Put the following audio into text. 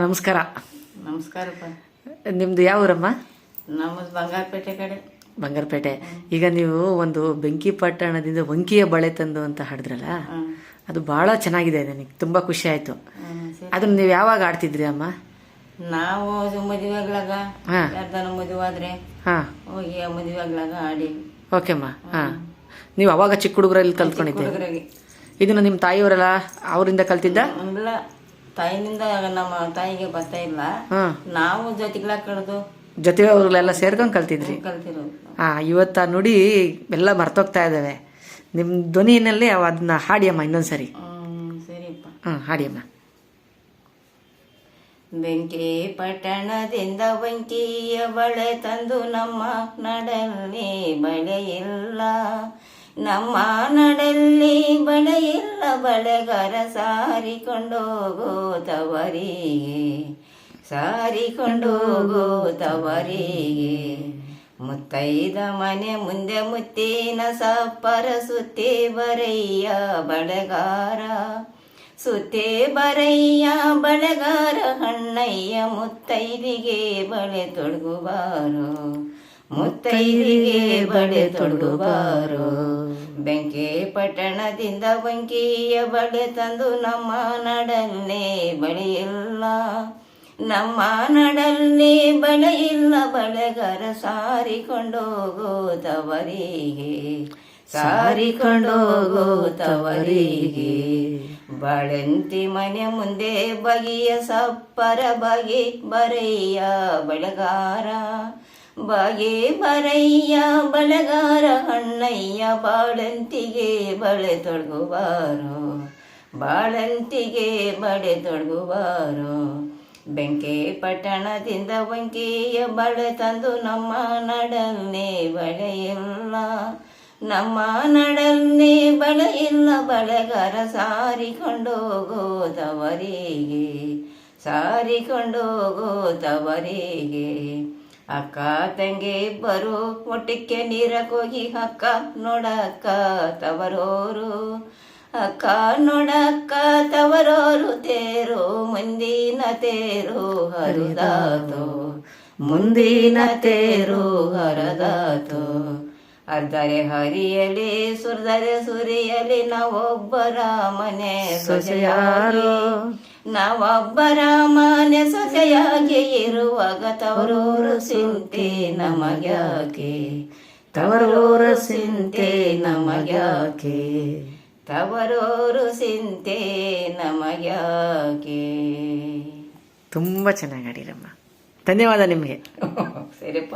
ನಮಸ್ಕಾರ. ನಮಸ್ಕಾರಪ್ಪ. ನಿಮ್ದು ಯಾವ ಊರಮ್ಮ? ನಮ್ಮದು ಬಂಗಾರಪೇಟೆ ಕಡೆ. ಬಂಗಾರಪೇಟೆ. ಈಗ ನೀವು ಒಂದು ಬೆಂಕಿ ಪಟ್ಟಣದಿಂದ ವಂಕಿಯ ಬಳೆ ತಂದು ಅಂತ ಹಾಡಿದ್ರಲ್ಲ? ಅದು ಬಹಳ ಚೆನ್ನಾಗಿದೆ ನನಗೆ ತುಂಬಾ ಖುಷಿ ಆಯ್ತು. ಅದನ್ನ ನೀವು ಯಾವಾಗ ಆಡ್ತಿದ್ರಿ ಅಮ್ಮ? ನಾವು ಮದುವೆಗಳಾಗ ಯಾರ್ದಾನ ಮದುವೆ ಆದ್ರೆ ಹಾ. ಹೋಗಿ ಮದುವೆಗಳಾಗ ಆಡಿ ಓಕೆ ಅಮ್ಮ. ಹಾ. ನೀವು ಅವಾಗ ಚಿಕ್ಕ ಹುಡುಗರಲ್ಲಿ ಕಲ್ತ್ಕೊಂಡಿದ್ದೆ. ಇದನ್ನ ನಿಮ್ಮ ತಾಯಿಯವರೆಲ್ಲ ಅವರಿಂದ ಕಲ್ತಿದ್ದ? ತಾಯಿನಿಂದ ನಮ್ಮ ತಾಯಿಗೆ ಬರ್ತಾ ಇಲ್ಲ. ಹಾ. ನಾವು ಜೊತೆಗಳ ಕಳೆದು ಜೊತೆ ಅವ್ರಲ್ಲೆಲ್ಲ ಸೇರ್ಕೊಂಡು ಕಲ್ತಿದ್ರಿ ಕಲ್ತಿರೋದು ಹಾ ಇವತ್ತ ನುಡಿ ಎಲ್ಲ ಮರ್ತೋಗ್ತಾ ಇದ್ದಾವೆ ನಿಮ್ಮ ಧ್ವನಿಯಲ್ಲಿ ಅವ ಅದನ್ನ ಹಾಡಿಯಮ್ಮ ಇನ್ನೊಂದ್ಸರಿ. ಹ್ಮ್ ಸರಿಯಪ್ಪ ಹ್ಞೂ ಹಾಡಿಯಮ್ಮ. ಬೆಂಕಿ ಪಟ್ಟಣದಿಂದ ಬೆಂಕಿಯ ಬಳೆ ತಂದು ನಮ್ಮ ನಡಲ್ಲಿ ಬಳೆ ಇಲ್ಲ. ನಮ್ಮ ನಡಲ್ಲಿ ಬಳೆ ಇಲ್ಲ ಬಳೆಗಾರ ಸಾರಿಕೊಂಡೋಗೋ ತವರಿಗೆ ಸಾರಿಕೊಂಡೋಗೋ ತವರಿಗೆ. ಮುತ್ತೈದ ಮನೆ ಮುಂದೆ ಮುತ್ತಿನ ಸಪ್ಪರ ಸುತ್ತಿ ಬರಯ್ಯ ಬಳೆಗಾರ, ಸುತ್ತೇ ಬರಯ್ಯ ಬಳೆಗಾರ. ಹಣ್ಣಯ್ಯ ಮುತ್ತೈದಿಗೆ ಬಳೆ ತೊಡಗುಬಾರೋ ಮುತ್ತೈದಿಗೆ ಬಳೆ ತೊಡಗುಬಾರೋ ಬೆಂಕಿ ಪಟ್ಟಣದಿಂದ ಬೆಂಕಿಯ ಬಳೆ ತಂದು ನಮ್ಮ ನಡನ್ನೇ ಬಳಿಯಿಲ್ಲ. ನಮ್ಮ ನಡಲ್ಲಿ ಬಳೆ ಇಲ್ಲ ಬಳೆಗಾರ ಸಾರಿಕೊಂಡೋಗೋ ತವರಿಗೆ ಸಾರಿಕೊಂಡೋಗೋ ತವರಿಗೆ ಬಳಂತಿ ಮನೆ ಮುಂದೆ ಬಗೆಯ ಸಪ್ಪರ ಬಗೆ ಬರೆಯ ಬೆಳಗಾರ. ಬಗೆ ಬರಯ್ಯ ಬಳಗಾರ ಅಣ್ಣಯ್ಯ ಬಾಳಂತಿಗೆ ಬಳೆ ತೊಡಗುವಾರು. ಬಾಳಂತಿಗೆ ಬಳೆ ತೊಡಗುವಾರು. ಬೆಂಕಿ ಪಟ್ಟಣದಿಂದ ವಂಕಿಯ ಬಳೆ ತಂದು ನಮ್ಮ ನಡನ್ನೇ ಬಳೆಯಿಲ್ಲ. ನಮ್ಮ ನಡನ್ನೇ ಬಳೆ ಇಲ್ಲ ಬಳೆಗಾರ ಸಾರಿಕೊಂಡೋಗೋ ತವರಿಗೆ ಸಾರಿಕೊಂಡೋಗೋ ತವರಿಗೆ ಅಕ್ಕ ತಂಗಿ ಇಬ್ಬರು ಒಟ್ಟಿಗೆ ನೀರಕ್ಕೋಗಿ ಅಕ್ಕ ನೋಡಕ್ಕ ತವರೋರು. ಅಕ್ಕ ನೋಡಕ್ಕ ತವರೋರು ತೇರು ಮುಂದಿನ ತೇರು ಹರಿದಾತು. ಮುಂದಿನ ತೇರು ಹರದಾತು. ಅರ್ಧರೆ ಹರಿಯಲಿ ಸುರ್ದರೆ ಸುರಿಯಲಿ ನಾವೊಬ್ಬರ ಮನೆ ಸೊಸೆಯಾರು. ನಾವೊಬ್ಬರ ಮನೆ ಸೊಸೆಯಾಗಿ ಇರುವಾಗ ತವರೂರು ಸಿಂತೆ ನಮಗ್ಯಾಕೆ? ತವರೂರು ಸಿಂತೆ ನಮಗ್ಯಾಕೆ? ತವರೂರು ಸಿಂತೆ ನಮಗ್ಯಾಕೆ? ತುಂಬ ಚೆನ್ನಾಗಿ ಹಾಡಿರಮ್ಮ. ಧನ್ಯವಾದ ನಿಮಗೆ. ಸರಿಪ್ಪ.